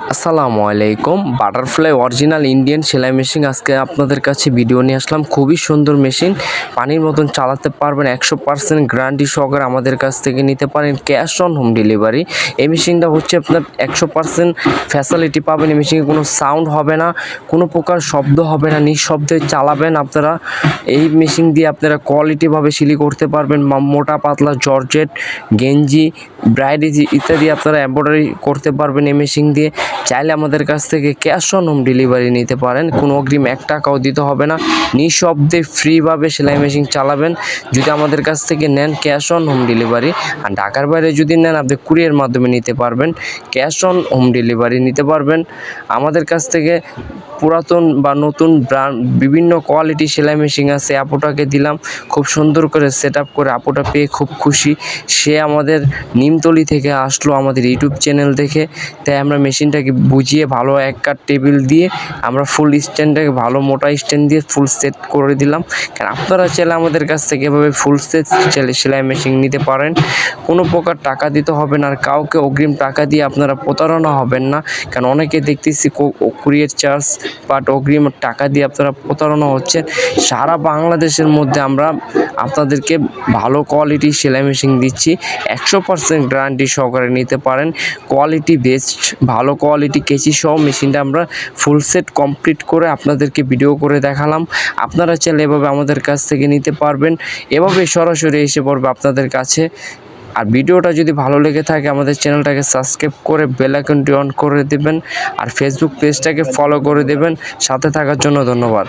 আসসালামু আলাইকুম। Butterfly original Indian সেলাই মেশিন আজকে আপনাদের কাছে ভিডিও নিয়ে আসলাম। খুবই সুন্দর মেশিন পানির মতন চালাতে পারবেন, একশো পার্সেন্ট গ্যারান্টি সহকারে আমাদের কাছ থেকে নিতে পারেন ক্যাশ অন হোম ডেলিভারি এই মেশিনটা হচ্ছে আপনার একশো পার্সেন্ট ফ্যাসিলিটি পাবেন। এই মেশিনে কোনো সাউন্ড হবে না, কোনো প্রকার শব্দ হবে না, নিঃশব্দে চালাবেন আপনারা। এই মেশিন দিয়ে আপনারা কোয়ালিটিভাবে সিলি করতে পারবেন। মোটা পাতলা জর্জেট, গেঞ্জি ব্রাইড ইত্যাদি আপনারা এম্ব্রয়ডারি করতে পারবেন এই মেশিন দিয়ে। চাইলে আমাদের কাছ থেকে ক্যাশ অন হোম ডেলিভারি নিতে পারেন। কোনো অগ্রিম এক টাকাও দিতে হবে না। নিঃশব্দে ফ্রিভাবে সেলাই মেশিন চালাবেন। যদি আমাদের কাছ থেকে নেন ক্যাশ অন হোম ডেলিভারি আর ঢাকার বাইরে যদি নেন, আপনি কুরিয়ার মাধ্যমে নিতে পারবেন। ক্যাশ অন হোম ডেলিভারি নিতে পারবেন। আমাদের কাছ থেকে পুরাতন বা নতুন ব্র্যান্ড বিভিন্ন কোয়ালিটি সেলাই মেশিন আছে, আপুটাকে দিলাম। খুব সুন্দর করে সেট আপ করে আপুটা পেয়ে খুব খুশি। সে আমাদের নিমতলি থেকে আসলো আমাদের ইউটিউব চ্যানেল দেখে। তাই আমরা মেশিনটাকে বুঝিয়ে ভালো এক কাট টেবিল দিয়ে আমরা ফুল স্ট্যান্ডটাকে ভালো মোটা স্ট্যান্ড দিয়ে ফুল সেট করে দিলাম। কারণ আপনারা চাইলে আমাদের কাছ থেকে এভাবে ফুল সেট চাইলে সেলাই মেশিন নিতে পারেন। কোনো প্রকার টাকা দিতে হবে না আর কাউকে অগ্রিম টাকা দিয়ে আপনারা প্রতারণা হবেন না। কারণ অনেকে দেখতেছি কুরিয়ার চার্জ বাট অগ্রিম টাকা দিয়ে আপনারা প্রতারণা হচ্ছেন। সারা বাংলাদেশের মধ্যে আমরা আপনাদেরকে ভালো কোয়ালিটি সেলাই মেশিন দিচ্ছি। একশো পার্সেন্ট গ্যারান্টি সহকারে নিতে পারেন। কোয়ালিটি বেস্ট ভালো কোয়ালিটি কেচি সহ মেশিনটা আমরা ফুল সেট কমপ্লিট করে আপনাদেরকে ভিডিও করে দেখালাম। আপনারা চাইলে এভাবে আমাদের কাছ থেকে নিতে পারবেন। এভাবে সরাসরি এসে পড়বে আপনাদের কাছে। আর ভিডিওটা যদি ভালো লেগে থাকে, আমাদের চ্যানেলটাকে সাবস্ক্রাইব করে বেল আইকনটি অন করে দেবেন। আর ফেসবুক পেজটাকে ফলো করে দেবেন। সাথে থাকার জন্য ধন্যবাদ।